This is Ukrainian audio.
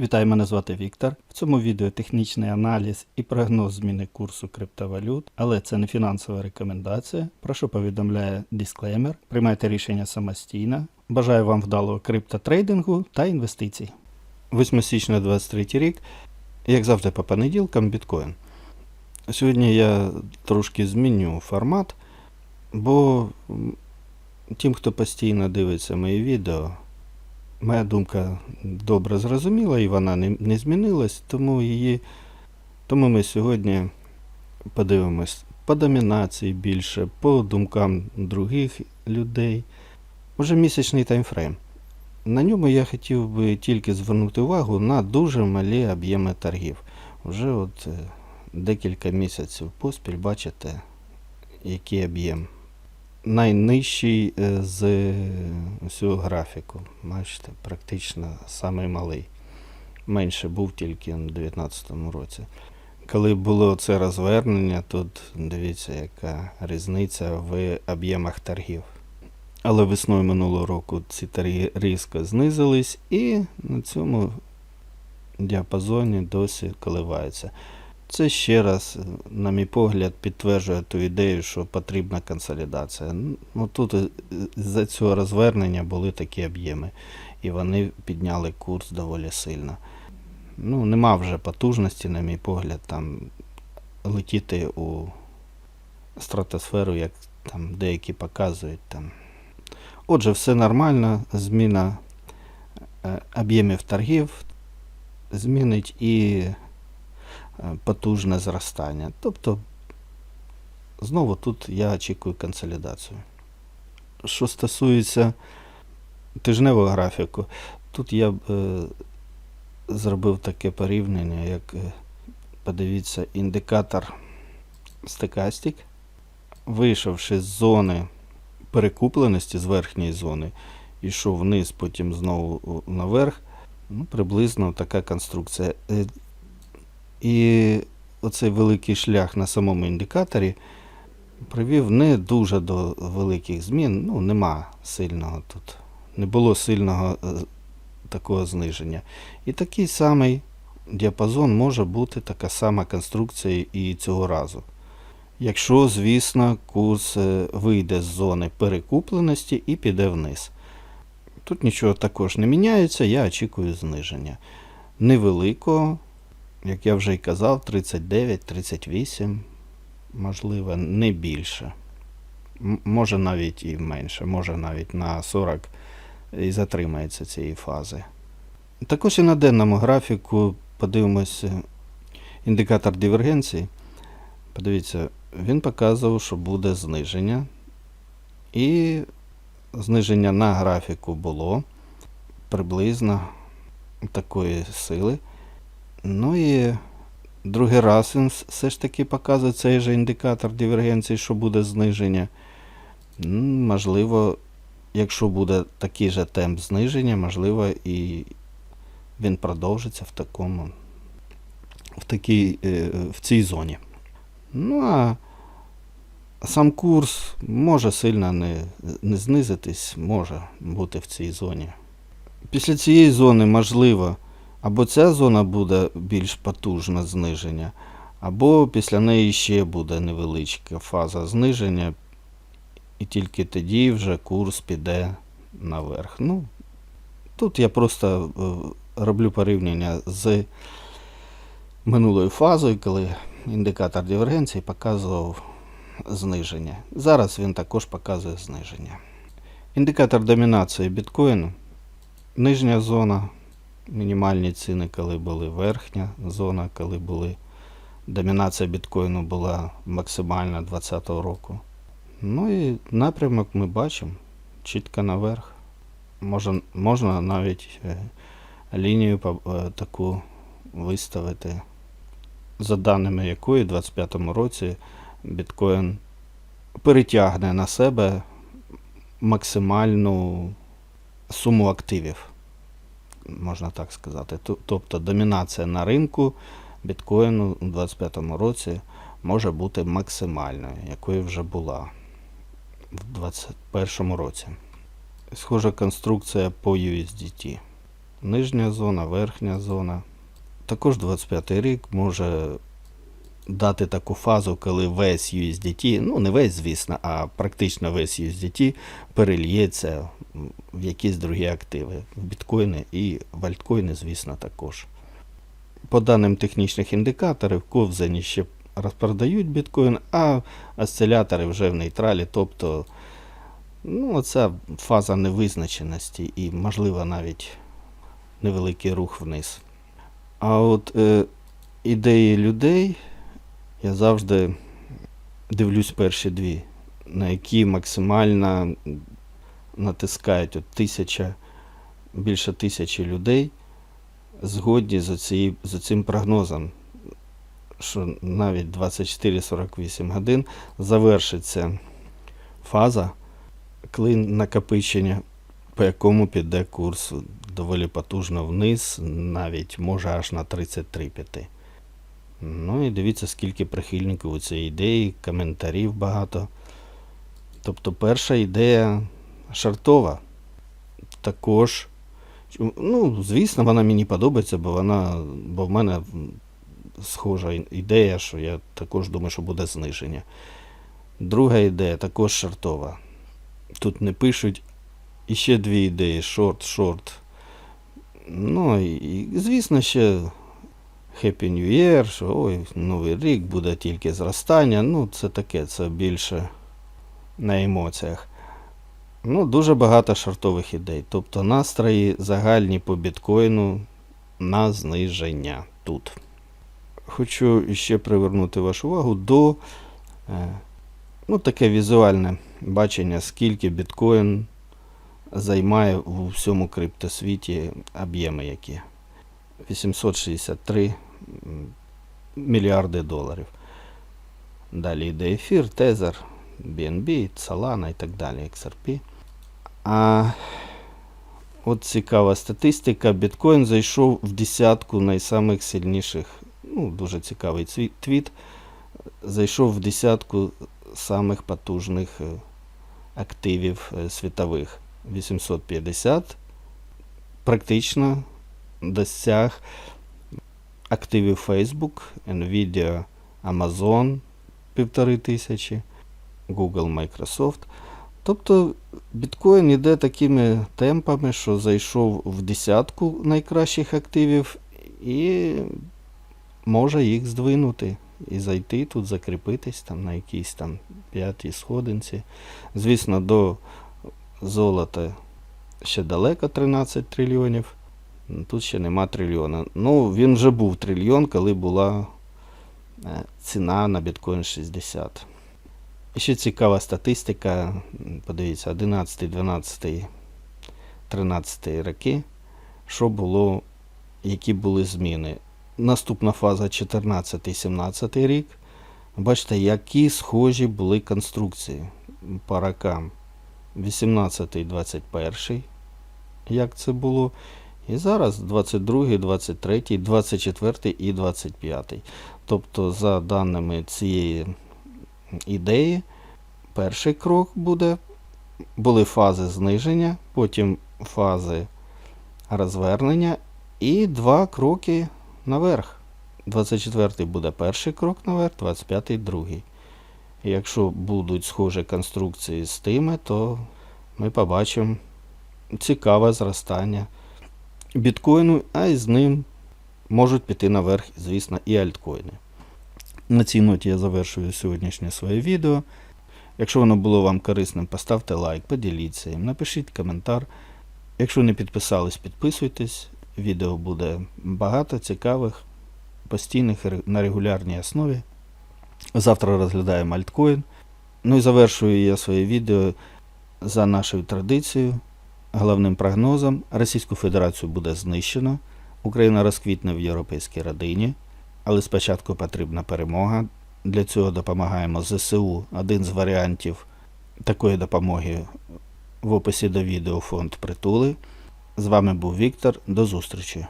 Вітаю, мене звати Віктор. В цьому відео технічний аналіз і прогноз зміни курсу криптовалют, але це не фінансова рекомендація. Прошу повідомляє дисклеймер. Приймайте рішення самостійно. Бажаю вам вдалого криптотрейдингу та інвестицій. 8 січня 23 рік, як завжди, по понеділкам біткоін. Сьогодні я трошки зміню формат, бо тим, хто постійно дивиться мої відео, Моя думка добре зрозуміла і вона не, не змінилась, тому її. Тому ми сьогодні подивимось по домінації більше, по думкам других людей. Уже місячний таймфрейм. На ньому я хотів би тільки звернути увагу на дуже малі об'єми торгів. Вже от е, декілька місяців поспіль бачите, який об'єм найнижчий е, з усього графіку. Бачите, практично самий малий. Менше був тільки у 2019 році. Коли було це розвернення, тут дивіться, яка різниця в об'ємах торгів. Але весною минулого року ці торги різко знизились і на цьому діапазоні досі коливаються. Це ще раз, е, на мій погляд, підтверджує ту ідею, що потрібна консолідація. Ну тут е, з-за цього розвернення були такі об'єми, і вони підняли курс доволі сильно. Ну, нема вже потужності, на мій погляд, там летіти у стратосферу, як там деякі показують. Там. Отже, все нормально, зміна е, об'ємів торгів змінить і потужне зростання. Тобто, знову тут я очікую консолідацію. Що стосується тижневого графіку, тут я б е, зробив таке порівняння, як е, подивіться, індикатор стекастик, вийшовши з зони перекупленості з верхньої зони, йшов вниз, потім знову наверх. Ну, приблизно така конструкція. І оцей великий шлях на самому індикаторі привів не дуже до великих змін. Ну, нема сильного тут. Не було сильного е, такого зниження. І такий самий діапазон може бути така сама конструкція і цього разу. Якщо, звісно, курс е, вийде з зони перекупленості і піде вниз. Тут нічого також не міняється, я очікую зниження. Невеликого, як я вже й казав, 39-38, можливо, не більше. Може навіть і менше, може навіть на 40 і затримається цієї фази. Також і на денному графіку подивимося індикатор дивергенції. Подивіться, він показував, що буде зниження. І зниження на графіку було приблизно такої сили. Ну і другий раз він все ж таки показує цей же індикатор дивергенції, що буде зниження. Можливо, якщо буде такий же темп зниження, можливо, і він продовжиться в такому, в, такій, е, в цій зоні. Ну а сам курс може сильно не, не знизитись, може бути в цій зоні. Після цієї зони, можливо, або ця зона буде більш потужне зниження, або після неї ще буде невеличка фаза зниження, і тільки тоді вже курс піде наверх. Ну, тут я просто е, роблю порівняння з минулою фазою, коли індикатор дивергенції показував зниження. Зараз він також показує зниження. Індикатор домінації біткоїну. Нижня зона, мінімальні ціни, коли були верхня зона, коли були домінація біткоїну була максимальна 2020 року. Ну і напрямок ми бачимо чітко наверх. Можна, можна навіть е, лінію е, таку виставити, за даними якої в 2025 році біткоін перетягне на себе максимальну суму активів, можна так сказати. Тобто домінація на ринку біткоїну у 2025 році може бути максимальною, якою вже була в 2021 році. Схожа конструкція по USDT. нижня зона, верхня зона. Також 25 рік може дати таку фазу, коли весь USDT, ну не весь, звісно, а практично весь USDT перельється в якісь другі активи, біткоїни і в альткоїни, звісно, також. По даним технічних індикаторів, ковзані ще розпродають біткоін, а осцилятори вже в нейтралі, тобто ну, оця фаза невизначеності і, можливо, навіть невеликий рух вниз. А от е, ідеї людей я завжди дивлюсь перші дві, на які максимально натискають от тисяча, більше тисячі людей згодні з, оцією- з цим прогнозом, що навіть 24-48 годин завершиться фаза клин накопичення, по якому піде курс доволі потужно вниз, навіть може аж на 33 піти. Ну і дивіться, скільки прихильників у цієї ідеї, коментарів багато. Тобто перша ідея шартова. Також, ну, звісно, вона мені подобається, бо вона, бо в мене схожа ідея, що я також думаю, що буде зниження. Друга ідея також шартова. Тут не пишуть іще дві ідеї: шорт, шорт. Ну і, звісно, ще Happy New Year, що ой, Новий рік буде тільки зростання. Ну, це таке, це більше на емоціях. Ну, дуже багато шортових ідей. Тобто настрої загальні по біткоїну на зниження тут. Хочу ще привернути вашу увагу до е, ну, таке візуальне бачення, скільки біткоін займає у всьому криптосвіті об'єми які. 863 мільярди доларів. Далі йде ефір, тезер, BNB, Solana і так далі, XRP. А от цікава статистика. Біткоін зайшов в десятку найсамих сильніших, ну, дуже цікавий твіт. Зайшов в десятку самих потужних е, активів е, світових. 850 практично досяг активів Facebook, Nvidia, Amazon півтори тисячі, Google, Microsoft. Тобто біткоін йде такими темпами, що зайшов в десятку найкращих активів і може їх здвинути і зайти тут, закріпитись там на якійсь там п'ятій сходинці. Звісно, до золота ще далеко 13 трильйонів. Тут ще нема трильйона. Ну, він вже був трильйон, коли була е, ціна на біткоін 60. Ще цікава статистика. Подивіться, 11, 12, 13 роки. Що було, які були зміни. Наступна фаза 14-17 рік. Бачите, які схожі були конструкції по рокам. 18, 21, як це було. І зараз 22, 23, 24 і 25. Тобто, за даними цієї ідеї, перший крок буде, були фази зниження, потім фази розвернення і два кроки наверх. 24-й буде перший крок наверх, 25-й другий. Якщо будуть схожі конструкції з тими, то ми побачимо цікаве зростання біткоїну, а й з ним можуть піти наверх, звісно, і альткоїни. На цій ноті я завершую сьогоднішнє своє відео. Якщо воно було вам корисним, поставте лайк, поділіться їм, напишіть коментар. Якщо не підписались, підписуйтесь. Відео буде багато цікавих, постійних на регулярній основі. Завтра розглядаємо альткоін. Ну і завершую я своє відео за нашою традицією. Головним прогнозом Російську Федерацію буде знищено, Україна розквітне в європейській родині, але спочатку потрібна перемога. Для цього допомагаємо ЗСУ. Один з варіантів такої допомоги в описі до відео фонд притули. З вами був Віктор. До зустрічі!